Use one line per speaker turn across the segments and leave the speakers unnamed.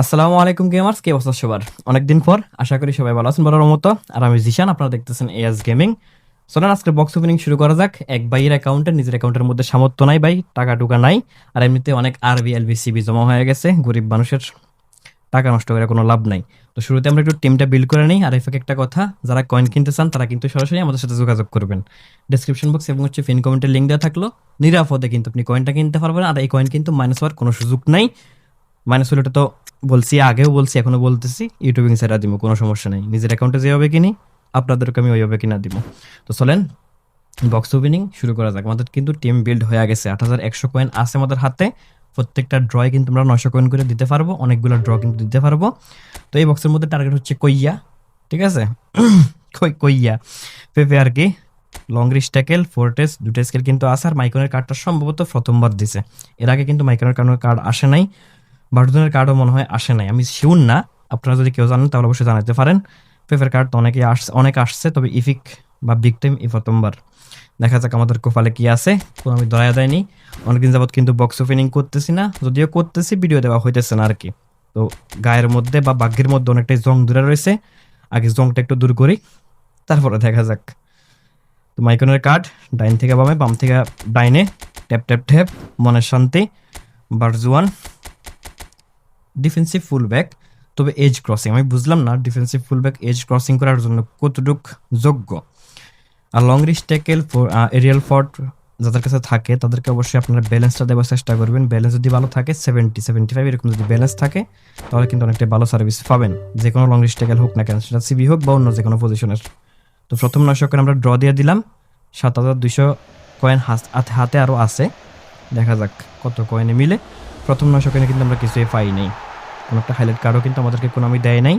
আসসালামু আলাইকুম গেমার্স কে অবস্থা সবার? অনেকদিন পর, আশা করি সবাই ভালো আছেন। বলার মতো আর আমি জিশান, আপনারা দেখতেছেন এএস গেমিং চলেন আজকে বক্স ওপেনিং শুরু করা যাক। এক ভাইয়ের অ্যাকাউন্টে নিজের অ্যাকাউন্টের মধ্যে সামর্থ্য নাই ভাই, টাকা টুকা নাই। আর এমনিতে অনেক আরবি এলবি সিবি জমা হয়ে গেছে, গরিব মানুষের। টাকা নষ্ট করে কোনো লাভ নাই। তো শুরুতে আমরা একটু টিমটা বিল্ড করে নিই। আর এফেক একটা কথা, যারা কয়েন কিনতে চান, তারা কিন্তু সরাসরি আমাদের সাথে যোগাযোগ করবেন। ডিসক্রিপশন বক্স এবং হচ্ছে ফিন কমেন্টের লিঙ্ক দেওয়া থাকল। নিরাপদে কিন্তু আপনি কয়েনটা কিনতে পারবেন। আর এই কয়েন কিন্তু মাইনাস হওয়ার কোনো সুযোগ নাই। মাইনাস হলে তো বলছি, আগেও বলছি এখনও বলতেছি ইউটিউবিং সেটা দিব, কোনো সমস্যা নেই। নিজের অ্যাকাউন্টে যেভাবে কিনি, আপনাদেরকে আমি ওইভাবে কিনা দিব। তো চলেন বক্স ওপেনিং শুরু করা যাক। আমাদের কিন্তু টিম বিল্ড হয়ে গেছে, আট হাজার একশো কয়েন আছে আমাদের হাতে। প্রত্যেকটা ড্রয় কিন্তু আমরা নশো কয়েন করে দিতে পারব, অনেকগুলো ড্র কিন্তু দিতে পারব। তো এই বক্সের মধ্যে টার্গেট হচ্ছে কইয়া, ঠিক আছে? কই কইয়া। পেপে আর কি? লং রিচ ট্যাকেল ফোরটেস দুটো স্কেল কিন্তু আছে, আর মাইকনের কার্ডটা সম্ভবত প্রথমবার দিছে। এর আগে কিন্তু মাইকনের কার্ডের কার্ড আসে নাই। বার্ডনের কার্ডও মনে হয় আসে নাই। আমি শিউন না, আপনারা যদি কেউ জানেন তাহলে অবশ্যই জানাতে পারেন। পেপার কার্ড তো অনেকে আসছে অনেক আসছে, তবে ইফিক বা বিগ এই প্রথমবার। দেখা যাক আমাদের কোপালে কি আছে, কোনো আমি দয়া দেয়নি। অনেকদিন যাবত কিন্তু বক্স ওপেনিং করতেছি না, যদিও করতেছি ভিডিও দেওয়া হইতেছে না আর কি তো গায়ের মধ্যে বা বাঘের মধ্যে অনেকটাই জং দূরে রয়েছে, আগে জংটা একটু দূর করি, তারপরে দেখা যাক। তো মাইকনের কার্ড ডাইন থেকে বামে, বাম থেকে ডাইনে ট্যাপ ট্যাপ ট্যাপ মনের শান্তি বারজুয়ান ডিফেন্সিভ ফুলব্যাক তবে এজ ক্রসিং আমি বুঝলাম না ডিফেন্সিভ ফুলব্যাক এজ ক্রসিং করার জন্য কতটুক যোগ্য। আর long reach tackle aerial fort যাদের কাছে থাকে, তাদেরকে অবশ্যই আপনারা ব্যালেন্সটা দেওয়ার চেষ্টা করবেন। ব্যালেন্স যদি ভালো থাকে সেভেন্টি সেভেন্টি ফাইভ এরকম যদি ব্যালেন্স থাকে, তাহলে কিন্তু অনেকটা ভালো সার্ভিস পাবেন। যে কোনো লং রিচ ট্যাকেল হোক না কেন, সেটা সিবি হোক বা অন্য যে কোনো পজিশনের তো প্রথম নয়শো করে আমরা ড্র দিয়ে দিলাম, সাত হাজার দুইশো কয়েন হাতে হাতে আরও আছে। দেখা যাক কত কয়েনে মিলে। প্রথম কয়েনে কিন্তু আমরা কিছুই পাই নাই কোনো একটা হাইলাইট কার্ডও কিন্তু আমাদেরকে কোনো আমি দেয় নাই।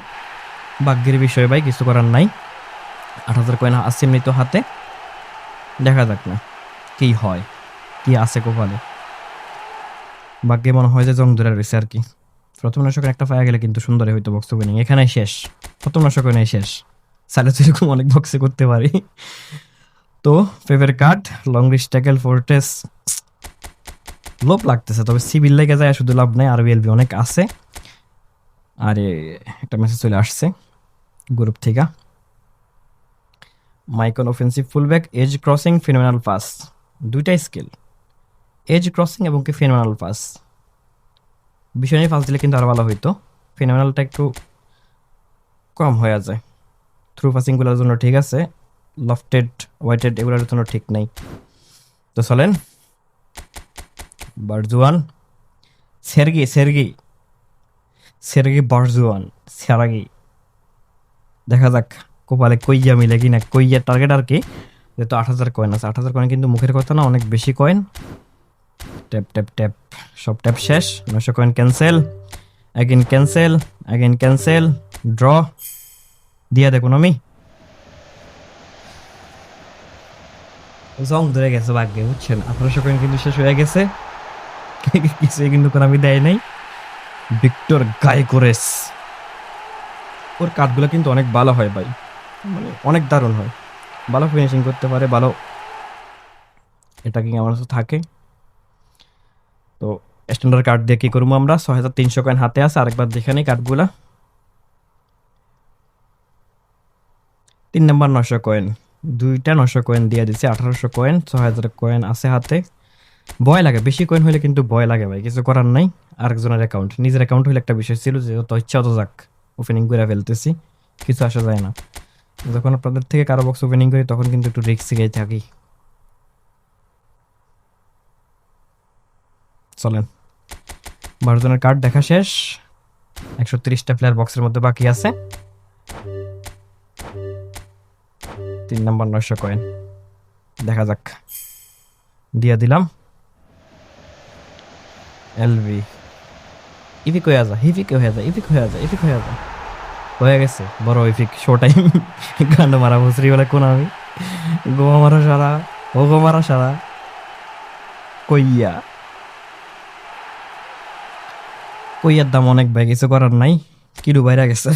ভাগ্যের বিষয় ভাই কিছু করার নাই। আট হাজার কয়েন এমনি তো হাতে। দেখা যাক না, কি হয়, কি আছে কপালে। ভাগ্যে মনে হয় যে জং ধরে রয়েছে আর কি। প্রথম নশক একটা পাওয়া গেলে কিন্তু সুন্দরই হইতো বক্স ওপেনিং এখানে শেষ, প্রথম নশক নেই শেষ। সালে তো এরকম অনেক বক্সে করতে পারি। তো favour card long reach tackle fortress লোভ লাগতেছে, তবে সিভিল লেগে যায়, শুধু লাভ নাই, আর বিএলবি অনেক আছে। আরে, একটা মেসেজ চলে আসছে গ্রুপ থেকে। Maicon offensive fullback edge crossing phenomenal pass দুইটাই স্কিল এজ ক্রসিং এবং কি ফিনোমিনাল পাস বিষয় নিয়ে পাস দিলে কিন্তু আরও ভালো হইতো। ফিনোমিনালটা একটু কম হয়ে যায়। থ্রু পাসিংগুলোর জন্য ঠিক আছে। লফটেড ওয়াইটেড এগুলোর জন্য ঠিক নেই। তো চলেন। বারজুয়ান। সেরগি সেরগি। সেরগি বারজুয়ান, সেরাগি। দেখা যাক কপালে কইয়া মিলে কিনা কইয়া টার্গেট আর কি। যেহেতু আট হাজার কয়েন আছে, আট হাজার কয়েন কিন্তু মুখের কথা না, অনেক বেশি কয়েন ট্যাপ ট্যাপ ট্যাপ সব ট্যাপ শেষ নশো coin cancel again cancel again cancel draw দিয়া দেখুন আমি। জং ধরে গেছে ভাগ্যে, বুঝছেন? আঠারোশো কয়েন কিন্তু শেষ হয়ে গেছে। কিছুই কিন্তু কোনো আমি দেয় নাই। ভিক্টর গাইকোরেস ওর কাঠগুলো কিন্তু অনেক ভালো হয় ভাই। মানে অনেক দারুণ হয়। ভালো ফিনিশিং করতে পারে, ভালো এটা কি আমার কাছে থাকে। তো স্ট্যান্ডার্ড কার্ড দিয়ে কি করব আমরা? ছয় হাজার তিনশো কয়েন হাতে আছে, আরেকবার দেখে নিই কার্ডগুলা তিন নম্বর নশো কয়েন দুইটা নশো কয়েন দিয়ে দিচ্ছে আঠারোশো কয়েন ছয় হাজার কয়েন আছে হাতে। ভয় লাগে, বেশি কয়েন হলে কিন্তু ভয় লাগে ভাই, কিছু করার নাই। আরেকজনের অ্যাকাউন্ট নিজের অ্যাকাউন্ট হলে একটা বিষয় ছিল যে তো ইচ্ছা অত যাক ওপেনিং করে ফেলতেছি, কিছু আসা যায় না। যখন আপনাদের থেকে কারও বক্স ওপেনিং করি, তখন কিন্তু একটু রিক্স গিয়ে থাকি। চলেন। বারো জনের কার্ড দেখা শেষ। একশো তিরিশটা প্লেয়ার বক্সের মধ্যে বাকি আছে। তিন নম্বর নয়শো কয়েন দেখা যাক। দিয়ে দিলাম। এলভি ইফিক হয়ে যা হিফিক হয়ে যা ইফিক হয়ে যা ইফিক হয়ে যা হয়ে গেছে, বড় ইফিক শো টাইম গান্ড মারা বসরি বলে কোন আমি? গোমা মারা সারা, ও গো মারা সারা। কইয়া। কইয়ার দাম অনেক ভাই, কিছু করার নাই। কিলু বাইরে গেছে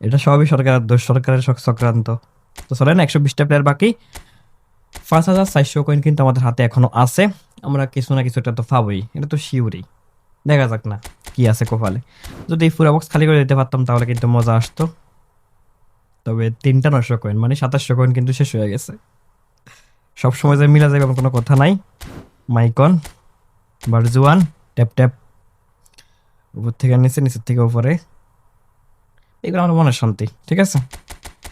এটা সবই সরকারের দোষ, সরকারের চক্রান্ত। তো চলেন, একশো বিশটা প্লেয়ার বাকি। পাঁচ হাজার চারশো কয়েন কিন্তু আমাদের হাতে এখনও আছে। আমরা কিছু না কিছু একটা তো পাবোই, এটা তো শিওরই দেখা যাক না কি আছে কপালে। যদি এই পুরো বক্স খালি করে দিতে পারতাম তাহলে কিন্তু মজা আসতো। তবে তিনটা নশো কয়েন মানে সাতাশশো কয়েন কিন্তু শেষ হয়ে গেছে। সব সময় যে মিলা যাবে এমন কোনো কথা নাই। মাইকন বারজুয়ান ট্যাপ ট্যাপ উপর থেকে নিচে, নিচের থেকে উপরে। এগুলো আমার মনের শান্তি, ঠিক আছে?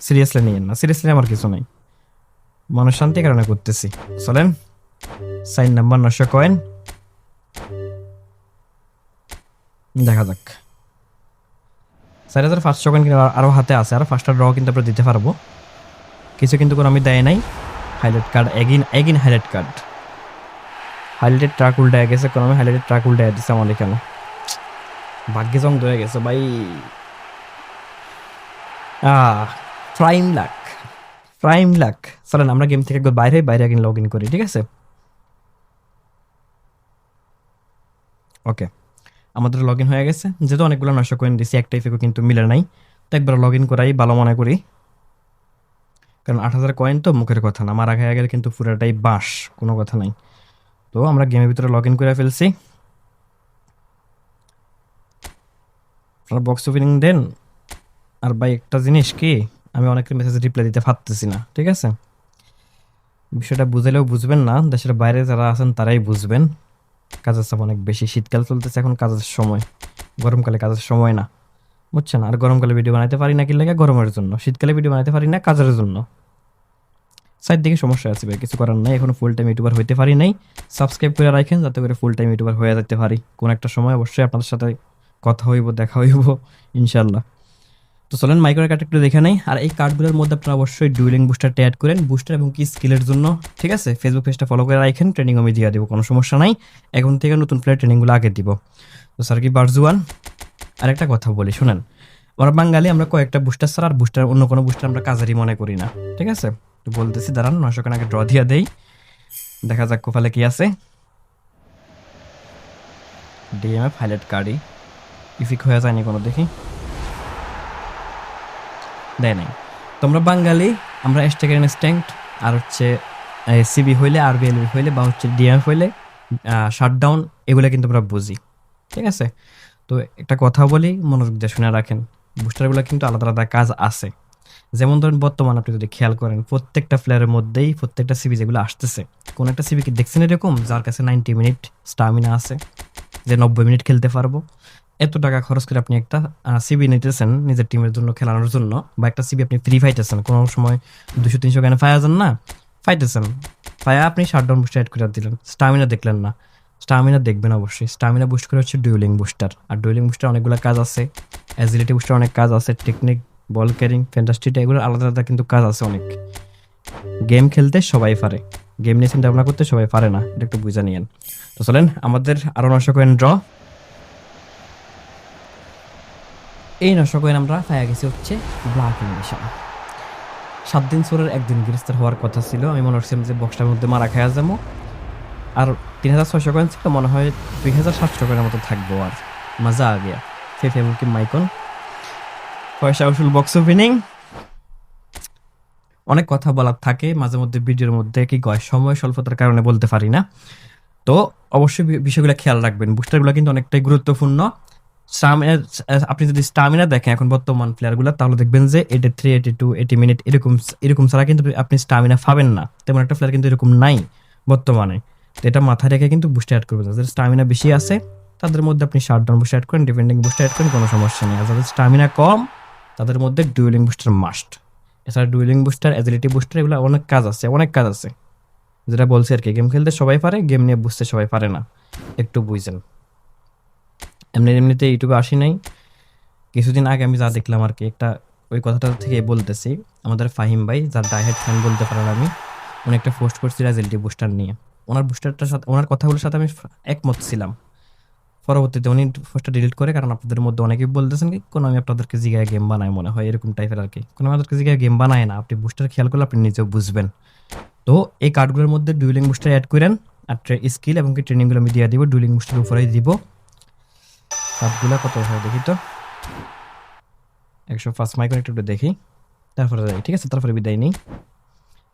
সিরিয়াসলি নিয়েন না সিরিয়াসলি আমার কিছু নাই। মনের শান্তি কারণে করতেছি। চলেন। সাইন নাম্বার নশো কয়েন। দেখা যাক। চার হাজার পাঁচশো কয়েন কিন্তু আরও হাতে আছে। আর ফার্স্টটা ড্র কিন্তু আমরা দিতে পারব। কিছু কিন্তু কোনো আমি দেয় নাই। Highlight card again again highlight card highlighted truck উল্টায় গেছে। কোনো আমি হাইলাইটেড ট্রাক উল্টায় দিচ্ছে আমার এখানে। ভাগ্যে জং ধরে গেছে ভাই। প্রাইম লাক প্রাইম লাক চলেন, আমরা গেম থেকে বাইরে বাইরে আগে লগ ইন করি, ঠিক আছে? ওকে আমাদের লগ ইন হয়ে গেছে। যেহেতু অনেকগুলো নষ্ট কয়েন দিছি একটা ইফেকও কিন্তু মিলে নাই। তো একবার লগ ইন করাই ভালো মনে করি। কারণ আট হাজার কয়েন তো মুখের কথা না, মারা খেয়ে গেলে কিন্তু পুরোটাই বাঁশ, কোনো কথা নাই। তো আমরা গেমের ভিতরে লগ ইন করে ফেলছি। বক্স ওপেনিং দেন। আর ভাই, একটা জিনিস কি, আমি অনেকের মেসেজ রিপ্লাই দিতে পারতেছি না, ঠিক আছে? বিষয়টা বুঝালেও বুঝবেন না, দেশের বাইরে যারা আছেন তারাই বুঝবেন। কাজের চাপ অনেক বেশি। শীতকাল চলতেছে এখন কাজের সময়। গরমকালে কাজের সময় না। বুঝছেন? আর গরমকালে ভিডিও বানাতে পারি না কি লাগে? গরমের জন্য। শীতকালে ভিডিও বানাতে পারি না কাজের জন্য। সাইড দিকে সমস্যা আছে ভাই, কিছু করার নাই। এখন ফুল টাইম ইউটিউবার হইতে পারি নাই। সাবস্ক্রাইব করে রাখেন যাতে করে ফুল টাইম ইউটিউবার হয়ে যেতে পারি। কোন একটা সময় অবশ্যই আপনাদের সাথে কথা হইব, দেখা হইব ইনশাল্লাহ তো চলেন মাইক্রো কার্ড একটু দেখে নেই। আর এই কার্ডগুলোর মধ্যে আপনারা অবশ্যই ডুয়েলিং বুস্টারটা অ্যাড করেন। বুস্টার এবং কি স্কিলের জন্য, ঠিক আছে? ফেসবুক পেজটা ফলো করে রাখেন ট্রেনিং আমি দিয়ে দেবো, কোনো সমস্যা নাই। এখন থেকে নতুন প্লেয়ার ট্রেনিংগুলো আগে দিব। তো স্যার কি বারজুয়ান? আর একটা কথা বলি, শুনেন। আমরা বাঙালি, আমরা কয়েকটা বুস্টার ছাড়া আর বুস্টার অন্য কোনো বুস্টার আমরা কাজারি মনে করি না, ঠিক আছে? তো বলতেছি, দাঁড়ান নশো খান আগে ড্র দিয়ে দেই। দেখা যাক কোফালে কি আছে। ডিএমএফ হাইলাইট কার্ডই ইফিক হয়ে যায়নি কোনো, দেখি। দেয় নাই। তোমরা বাঙালি, আমরা স্টেকের ইনস্ট্যান্ট আর হচ্ছে সিবি হইলে আর বিএলবি হইলে, বা হচ্ছে ডিএমএফ হইলে শাটডাউন এগুলো কিন্তু আমরা বুঝি। ঠিক আছে? তো একটা কথা বলি, মনোযোগ দিয়ে শুনে রাখেন। বুস্টারগুলো কিন্তু আলাদা আলাদা কাজ আছে। যেমন ধরেন, বর্তমান আপনি যদি খেয়াল করেন, প্রত্যেকটা প্লেয়ারের মধ্যেই প্রত্যেকটা সিবি যেগুলো আসতেছে, কোন একটা সিবি কি দেখছেন এরকম, যার কাছে নাইনটি মিনিট স্টামিনা আছে, যে নব্বই মিনিট খেলতে পারব। এত টাকা খরচ করে আপনি একটা সিবি নিতেছেন নিজের টিমের জন্য, খেলানোর জন্য, বা একটা সিবি আপনি ফ্রি ফাইতেছেন কোনো সময় দুশো তিনশো গানে ফায়া যান না ফাইতেছেন ফায়া আপনি শাটডাউন বুস্টার অ্যাড করে দিলেন। স্টামিনা দেখলেন না। স্টামিনা দেখবেন অবশ্যই। স্টামিনা বুস্ট করে হচ্ছে ডুয়েলিং বুস্টার আর ডুয়েলিং বুস্টার অনেকগুলো কাজ আছে। অ্যাজিলিটি বুস্টার অনেক কাজ আছে। টেকনিক বল ক্যারিং ফ্যান্টাস্টিটা এগুলো আলাদা আলাদা কিন্তু কাজ আছে অনেক। গেম খেলতে সবাই পারে। গেম নিয়ে চিন্তা ভাবনা করতে সবাই পারে না। এটা একটু বুঝে নিয়েন। তো চলেন, আমাদের আরও নশো কয়েন ড্র এই নশো কয়েন আমরা পাইয়া গেছি হচ্ছে ব্ল্যাক ইমিশন সাত দিন সোরের একদিন গ্রেফতার হওয়ার কথা ছিল। আমি মনে করছিলাম যে বক্সটার মধ্যে মারা খাওয়া যাব। আর তিন হাজার ছয়শো কয়েন ছিল, মনে হয় দুই হাজার সাতশো কয়েনের মতো থাকব আর। মজা আ গিয়া। ফেফে মাইকন। পয়সা উসুল বক্স ওপেনিং অনেক কথা বলার থাকে, মাঝে মধ্যে ভিডিওর মধ্যে কি কয়, সময় স্বল্পতার কারণে বলতে পারি না। তো অবশ্যই বিষয়গুলো খেয়াল রাখবেন। বুস্টারগুলো কিন্তু অনেকটাই গুরুত্বপূর্ণ। স্টামিনা আপনি যদি স্টামিনা দেখেন এখন বর্তমান প্লেয়ারগুলো তাহলে দেখবেন যে eighty three eighty two eighty minute এরকম এরকম ছাড়া কিন্তু আপনি স্টামিনা পাবেন না। তেমন একটা প্লেয়ার কিন্তু এরকম নাই বর্তমানে। তো এটা মাথায় রেখে কিন্তু বুস্টার অ্যাড করবেন। যাদের স্টামিনা বেশি আছে, তাদের মধ্যে আপনি শার্ট ডাউন বুস্টার অ্যাড করেন ডিফেন্ডিং বুস্টার অ্যাড করেন, কোনো সমস্যা নেই। যাদের স্টামিনা কম, তাদের মধ্যে ডুয়েলিং বুস্টার মাস্ট এছাড়া ডুয়েলিং বুস্টার অ্যাজিলিটি বুস্টার এগুলো অনেক কাজ আছে, অনেক কাজ আছে। যেটা বলছি আর কি গেম খেলতে সবাই পারে গেম নিয়ে বুঝতে সবাই পারে না। একটু বুঝছেন এমনি এমনিতে ইউটিউবে আসি নাই। কিছুদিন আগে আমি যা দেখলাম আর কি, একটা ওই কথাটা থেকে বলতেছি। আমাদের ফাহিম ভাই, যার ডাইহেড ফ্যান বলতে পারেন আমি, উনি একটা পোস্ট করছি রেজাল্টি বুস্টার নিয়ে। ওনার বুস্টারটার সাথে, ওনার কথাগুলোর সাথে আমি একমত ছিলাম। পরবর্তীতে উনি পোস্টটা ডিলিট করে, কারণ আপনাদের মধ্যে অনেকেই বলতেছেন কি, কোনো আমি আপনাদেরকে জিগায় গেম বানাই মনে হয়, এরকম টাইপের আর কি। কোনো আমাদেরকে জিগায় গেম বানায় না, আপনি বুস্টার খেয়াল করলে আপনি নিজেও বুঝবেন। তো এই কার্ডগুলোর মধ্যে ডুইলিং বুস্টার অ্যাড করেন, আর স্কিল এবং কি ট্রেনিংগুলো আমি দিয়ে দিব ডুইলিং বুস্টার উপরেই দিব। কার্ডগুলো কত হয় দেখি তো? একশো ফার্স্ট মাইক্রো একটু একটু দেখি। তারপরে যাই, ঠিক আছে? তারপরে বিদায় নিই।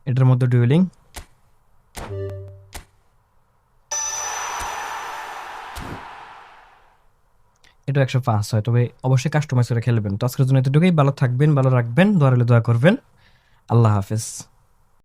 এটার মধ্যে ডুয়েলিং এটা একশো পাঁচ হয়, তবে অবশ্যই কাস্টমাইজ করে খেলবেন। তো আজকের জন্য এতটুকুই। ভালো থাকবেন, ভালো রাখবেন, দোয়া দোয়া করবেন। আল্লাহ হাফেজ।